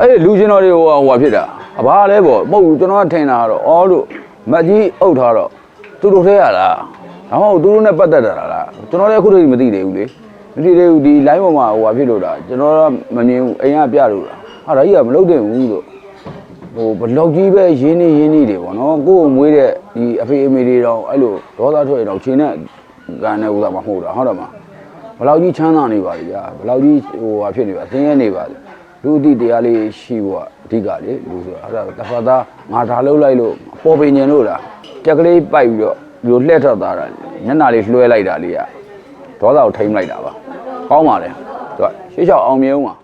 အဲ့ဒီလူချင်းတော်တွေဟိုဟိုဖြစ်တာအဘာလဲပေါ့မဟုတ်ဘူးကျွန်တော်ကထင်တာကတော့အော်လို့မက်ကြီးအုပ်ထားတော့သူတို့ထဲရလားဒါမှမဟုတ်သူတို့နဲ့ပတ်သက်တာလားကျွန်တော်လည်းအခုတည်းမသိသေးဘူးလေမသိသေးဘူးဒီ line ပေါ်မှာဟိုဟာဖြစ်လို့တာကျွန်တော်ကမမြင်ဘူးအိမ်ကပြလို့တာဟာဒါကြီးကမလုပ်တဲ့ဘူးလို့ဟိုဘလောက်ကြီးပဲရင်းနေရင်းနေတယ်ပေါ့နော်ကိုယ်ကိုမွေးတဲ့ဒီအဖေအမေတွေတော့အဲ့လိုဒေါသထွက်ရတော့ချင်းနဲ့ကန်နဲ့ဥသာမဟုတ်တာဟုတ်တယ်မဘလောက်ကြီးချမ်းသာနေပါလေဗျာဘလောက်ကြီးဟိုဟာဖြစ်နေပါသင်ရဲနေပါလေ လူအတိတရားလေးရှိဖို့ကအဓိကလေလူဆိုတာအဲ့ဒါတစ်ဖက်သားငါဒါလှုပ်လိုက်လို့အပေါ်ပင်ញင်လို့လားကြက်ကလေးပိုက်ပြီးတော့ဒီလိုလှည့်ထွက်သွားတာညနာလေးလွှဲလိုက်တာလေးကဒေါသကိုထိမ့်လိုက်တာပါကောင်းပါလေသူကရှေ့လျှောက်အောင်မြင်အောင်ပါ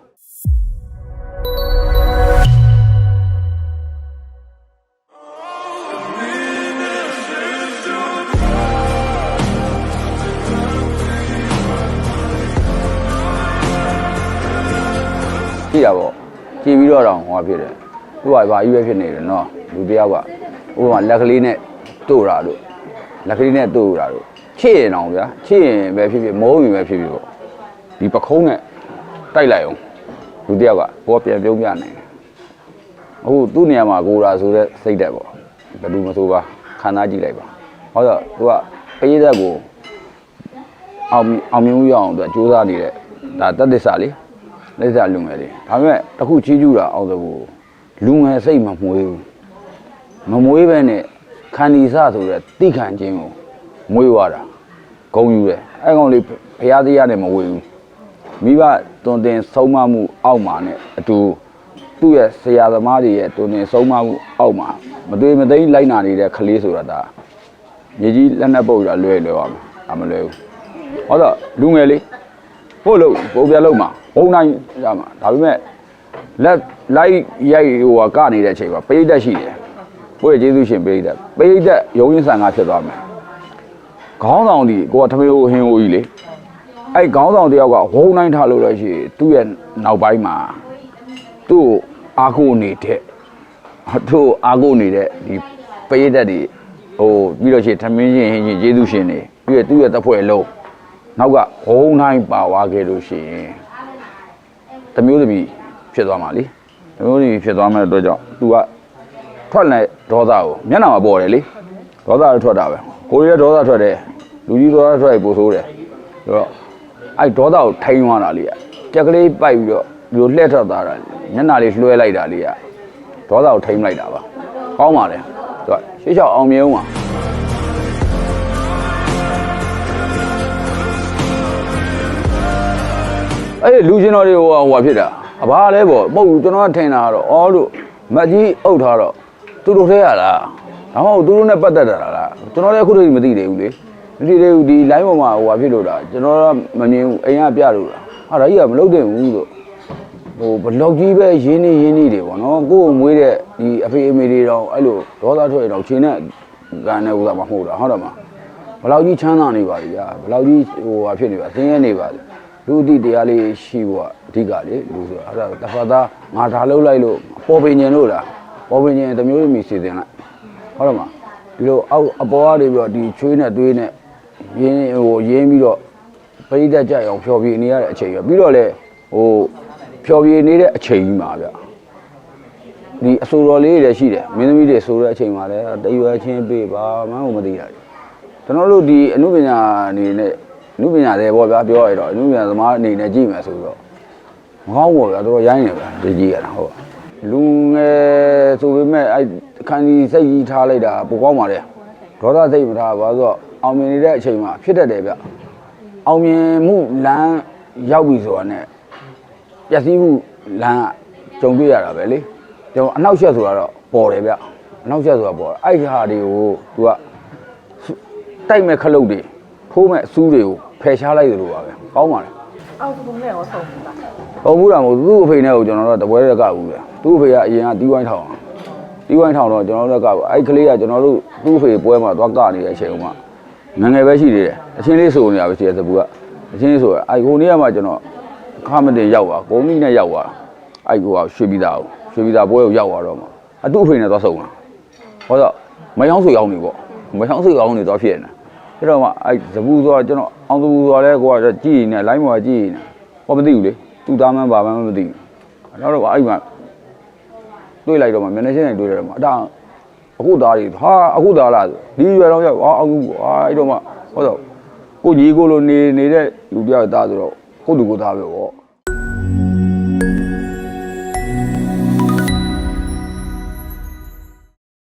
ကြည့်တာပေါ့ကြည့်ပြီးတော့တော့ဟောဖြစ်တယ်သူကဘာကြီးပဲဖြစ်နေတယ်နော်လူတယောက်ကဥပမာလက်ကလေးနဲ့တို့တာတို့လက်ကလေးနဲ့တို့တာတို့ချစ်ရင်အောင်ဗျာချစ်ရင်ပဲဖြစ်ဖြစ်မုန်းရင်ပဲဖြစ်ဖြစ်ပေါ့ဒီပခုံးနဲ့တိုက်လိုက်အောင်လူတယောက်ကဘောပြန်ပြုံးပြနိုင်တယ်အခုသူ့နေရာမှာကိုရာဆိုတဲ့စိတ်တက်ပေါ့ဘယ်သူမဆိုပါခံစားကြည့်လိုက်ပါဟောတော့သူကပရိသတ်ကိုအောင်မြင်အောင်မြင်မှုရအောင်သူကစူးစမ်းနေတဲ့ဒါတတ်သစ္စာလေး လက်စားလူငယ်လေးဒါပေမဲ့တခုချီးကျူးတာအောင်သကိုလူငယ်စိတ်မမွေးဘူးမမွေးပဲနဲ့ခန္ဒီစဆိုတဲ့တိခံခြင်းကိုမွေးသွားတာဂုံယူတယ်အဲ့ကောင်လေးဘုရားတရားနဲ့မဝေဘူးမိဘတွင်တင်ဆုံးမမှုအောက်မှာနဲ့အတူသူ့ရဲ့ဆရာသမားတွေရဲ့တွင်တင်ဆုံးမမှုအောက်မှာမသွေမသိမ်းလိုက်နာနေတဲ့ကလေးဆိုတာဒါမြေကြီးလက်နဲ့ပုတ်ရလွဲလွယ်ပါမယ်အမလွယ်ဘူးဟောတော့လူငယ်လေးဖို့လို့ပုံပြလုံးမှာ ဘုံနိုင်ရမှာဒါပေမဲ့လက်လိုက်ရိုက်ဟိုကကနေတဲ့အချိန်မှာပိဋကတ်ရှိတယ်ဘုရားကျေးဇူးရှင်ပိဋကတ်ပိဋကတ်ရုံရင်းဆန်ကဖြစ်သွားမယ်ခေါင်းဆောင်ဒီကိုကထမေဟိုဟင်းဟိုကြီးလေအဲ့ခေါင်းဆောင်တယောက်ကဘုံနိုင်ထားလို့လည်းရှိရင်သူ့ရဲ့နောက်ပိုင်းမှာသူ့ကိုအာကိုနေတဲ့သူ့ကိုအာကိုနေတဲ့ဒီပိဋကတ်တွေဟိုပြီးတော့ရှိရင်ထမင်းရှင်ဟင်းရှင်ကျေးဇူးရှင်တွေပြီးရသူ့ရဲ့တပ်ဖွဲ့လုံးနောက်ကဘုံတိုင်းပါသွားခဲ့လို့ရှိရင် တမျိုးသမီးဖြစ်သွားမှာလीတမျိုးသမီးဖြစ်သွားမဲ့အတွက်ကြောင့် तू ကထွက်လိုက်ဒေါသကိုမျက်နှာမှာပေါ်တယ်လေဒေါသလည်းထွက်တာပဲကိုရီးယားဒေါသထွက်တယ်လူကြီးဒေါသထွက်ရင်ပိုဆိုးတယ်ဆိုတော့အဲ့ဒေါသကိုထိန်းသွားတာလေကြက်ကလေးပိုက်ပြီးတော့ဒီလိုလှည့်ထွက်သွားတာမျက်နှာလေးလွှဲလိုက်တာလေးကဒေါသကိုထိန်းလိုက်တာပါကောင်းပါလေသူကရှေ့လျှောက်အောင်မြင်အောင်ပါ အဲ့ဒီလူချင်းတော်တွေဟိုဟိုဖြစ်တာအဘာလဲပေါ့မဟုတ်ဘူးကျွန်တော်ကထင်တာကတော့အော်လို့မက်ကြီးအုပ်ထားတော့သူတို့ထဲရလားဒါမှမဟုတ်သူတို့နဲ့ပတ်သက်တာလားကျွန်တော်လည်းအခုတည်းမသိသေးဘူးလေမသိသေးဘူးဒီ line ပေါ်မှာဟိုဟာဖြစ်လို့တာကျွန်တော်ကမမြင်ဘူးအိမ်ကပြလို့တာဟာဒါကြီးကမလုပ်တဲ့ဘူးလို့ဟိုဘလောက်ကြီးပဲရင်းနေရင်းနေတယ်ပေါ့နော်ကိုယ်ကိုမွေးတဲ့ဒီအဖေအမေတွေတော့အဲ့လိုဒေါသထွက်ရတော့ချင်းနဲ့ကန်နဲ့ဥသာမဟုတ်တာဟုတ်တယ်မဘလောက်ကြီးချမ်းသာနေပါလေဗျာဘလောက်ကြီးဟိုဟာဖြစ်နေပါသင်ရဲနေပါလေ လူအတိတရားလေးရှိဖို့ကအဓိကလေလူဆိုတာအဲ့ဒါတစ်ဖက်သားငါဒါလှုပ်လိုက်လို့အပေါ်ပင်ញင်လို့လားပေါ်ပင်ញင်တစ်မျိုးသမီးစီစဉ်လိုက်ဟုတ်တယ်မဒီလိုအောက်အပေါ်ကနေပြီးတော့ဒီချွေးနဲ့သွေးနဲ့ရင်းဟိုရင်းပြီးတော့ပရိသတ်ကြအောင်ဖျော်ဖြေနေရတဲ့အချိန်ပဲပြီးတော့လေဟိုဖျော်ဖြေနေတဲ့အချိန်ကြီးမှာဗျဒီအဆိုတော်လေးတွေရှိတယ်မင်းသမီးတွေဆိုတဲ့အချိန်မှာလည်းတရွယ်ချင်းပေးပါမှန်းမသိရတယ်ကျွန်တော်တို့ဒီအနုပညာအနေနဲ့ အနုပညာတွေပေါ့ဗျာပြောရတော့အနုပညာသမားအနေနဲ့ကြည့်မယ်ဆိုတော့မကောင်းပါဗျာတို့ရိုင်းနေဗျာဒီကြည့်ရတာဟုတ်ပါလူငယ်ဆိုပေမဲ့အဲ့ခန္ဒီစိတ်ကြီးထားလိုက်တာပိုကောင်းပါလေဒေါသစိတ်မထားပါဆိုတော့အောင်မြင်နေတဲ့အချိန်မှာဖြစ်တတ်တယ်ဗျအောင်မြင်မှုလမ်းရောက်ပြီဆိုတာနဲ့ပျက်စီးမှုလမ်းကကြုံတွေ့ရတာပဲလေကျွန်တော်အနောက်ရှက်ဆိုတာတော့ပေါ်တယ်ဗျအနောက်ရှက်ဆိုတာပေါ်တယ်အဲ့ဒီဟာတွေကို तू ကတိုက်မဲ့ခလုတ်တွေ ထိုးမဲ့အစူးတွေကိုဖယ်ရှားလိုက်သလိုပါပဲကောင်းပါလေအောက်ကုန်းနဲ့ရောဆုံးပြီလားဟောမှုတာမဟုတ်သူ့အဖေနဲ့ကိုကျွန်တော်တို့တပွဲရက်ကဘူးလေသူ့အဖေကအရင်ကတီးဝိုင်းထောင်တီးဝိုင်းထောင်တော့ကျွန်တော်တို့ကအဲ့ကလေးကကျွန်တော်တို့သူ့အဖေပွဲမှာသွားကနေတဲ့အချိန်မှာငငယ်ပဲရှိသေးတယ်အချင်းလေးဆိုနေတာပဲရှိတယ်သပူကအချင်းလေးဆိုအဲ့ဟိုနေ့ကမှကျွန်တော်ခမတင်ရောက်သွားဂုံမိနဲ့ရောက်သွားအဲ့ဟိုကရွှေပြည်သားကိုရွှေပြည်သားပွဲကိုရောက်သွားတော့မှအတူအဖေနဲ့သွားဆုံတာဟောတော့မယောင်းဆွေအောင်နေပေါ့မယောင်းဆွေအောင်နေသွားဖြစ်နေတာ အဲ့တော့မှအဲ့ဇဘူးဆိုတော့ကျွန်တော်အောင်ဇဘူးဆိုတော့လဲကိုကကြည်နေလိုင်းမော်ကြည်နေဟောမသိဘူးလေသူ့သားမန်းဘာမှမသိဘူးနောက်တော့အဲ့မှာတွေးလိုက်တော့မှမျက်နှာချင်းနဲ့တွေးလိုက်တော့မှအတာအခုသားတွေဟာအခုသားလားဆိုဒီရွယ်တော့ရောက်ဟာအခုဟာအဲ့တော့မှဟောတော့ကိုကြီးကိုလိုနေနေတဲ့လူတယောက်သားဆိုတော့ကိုယ့်သူကိုယ်သားပဲပေါ့